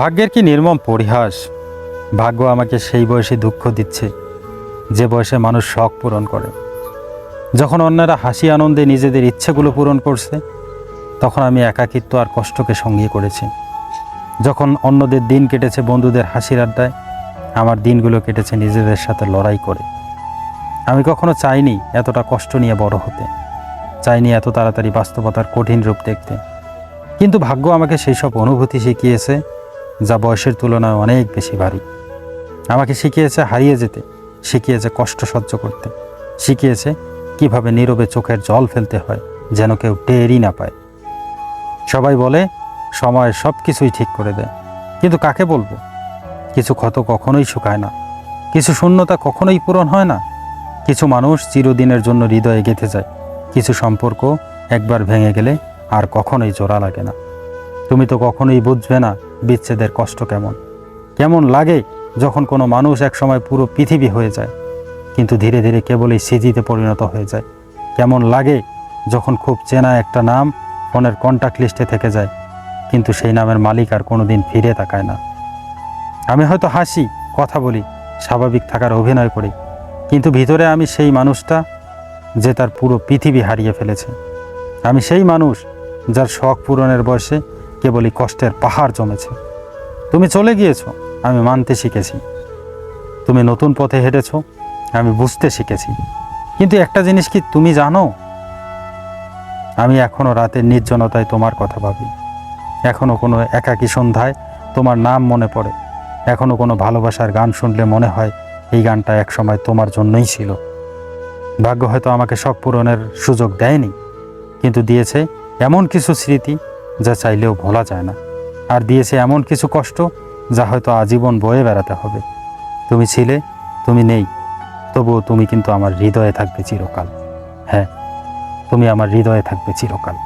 ভাগ্যের কি নির্মম পরিহাস? ভাগ্য আমাকে সেই বয়সে দুঃখ দিচ্ছে, যে বয়সে মানুষ শখ পূরণ করে। যখন অন্যরা হাসি আনন্দে নিজেদের ইচ্ছেগুলো পূরণ করছে, তখন আমি একাকিত্ব আর কষ্টকে সঙ্গী করেছি। যখন অন্যদের দিন কেটেছে বন্ধুদের হাসির আড্ডায়, আমার দিনগুলো কেটেছে নিজেদের সাথে লড়াই করে। আমি কখনো চাইনি এতটা কষ্ট নিয়ে বড় হতে, চাইনি এত তাড়াতাড়ি বাস্তবতার কঠিন রূপ দেখতে। কিন্তু ভাগ্য আমাকে সেই সব অনুভূতি শিখিয়েছে যা বয়সের তুলনায় অনেক বেশি ভারী। আমাকে শিখিয়েছে হারিয়ে যেতে, শিখিয়েছে কষ্ট সহ্য করতে, শিখিয়েছে কীভাবে নীরবে চোখের জল ফেলতে হয় যেন কেউ টেরই না পায়। সবাই বলে, সময় সব কিছুই ঠিক করে দেয়। কিন্তু কাকে বলব? কিছু ক্ষত কখনোই শুকায় না, কিছু শূন্যতা কখনোই পূরণ হয় না। কিছু মানুষ চিরদিনের জন্য হৃদয়ে গেঁথে যায়, কিছু সম্পর্ক একবার ভেঙে গেলে আর কখনোই জোড়া লাগে না। তুমি তো কখনোই বুঝবে না বিচ্ছেদের কষ্ট কেমন? কেমন লাগে যখন কোনো মানুষ একসময় পুরো পৃথিবী হয়ে যায়, কিন্তু ধীরে ধীরে কেবলই সিজিতে পরিণত হয়ে যায়? কেমন লাগে যখন খুব চেনা একটা নাম ফোনের কন্ট্যাক্ট লিস্টে থেকে যায়, কিন্তু সেই নামের মালিক আর কোনোদিন ফিরে তাকায় না? আমি হয়তো হাসি, কথা বলি, স্বাভাবিক থাকার অভিনয় করি, কিন্তু ভিতরে আমি সেই মানুষটা যে তার পুরো পৃথিবী হারিয়ে ফেলেছে। আমি সেই মানুষ যার শখ পূরণের বয়সে কেবলই কষ্টের পাহাড় জমেছে। তুমি চলে গিয়েছ, আমি মানতে শিখেছি। তুমি নতুন পথে হেঁটেছো, আমি বুঝতে শিখেছি। কিন্তু একটা জিনিস কি তুমি জানো? আমি এখনও রাতের নির্জনতায় তোমার কথা ভাবি। এখনও কোনো একাকী সন্ধ্যায় তোমার নাম মনে পড়ে। এখনও কোনো ভালোবাসার গান শুনলে মনে হয় এই গানটা একসময় তোমার জন্যই ছিল। ভাগ্য হয়তো আমাকে শখ পূরণের সুযোগ দেয়নি, কিন্তু দিয়েছে এমন কিছু স্মৃতি যা চাইলেও ভোলা যায় না। আর দিয়েছে এমন কিছু কষ্ট যা হয়তো আজীবন বয়ে বেড়াতে হবে। তুমি ছিলে, তুমি নেই, তবুও তুমি কিন্তু আমার হৃদয়ে থাকবে চিরকাল। হ্যাঁ তুমি আমার হৃদয়ে থাকবে চিরকাল।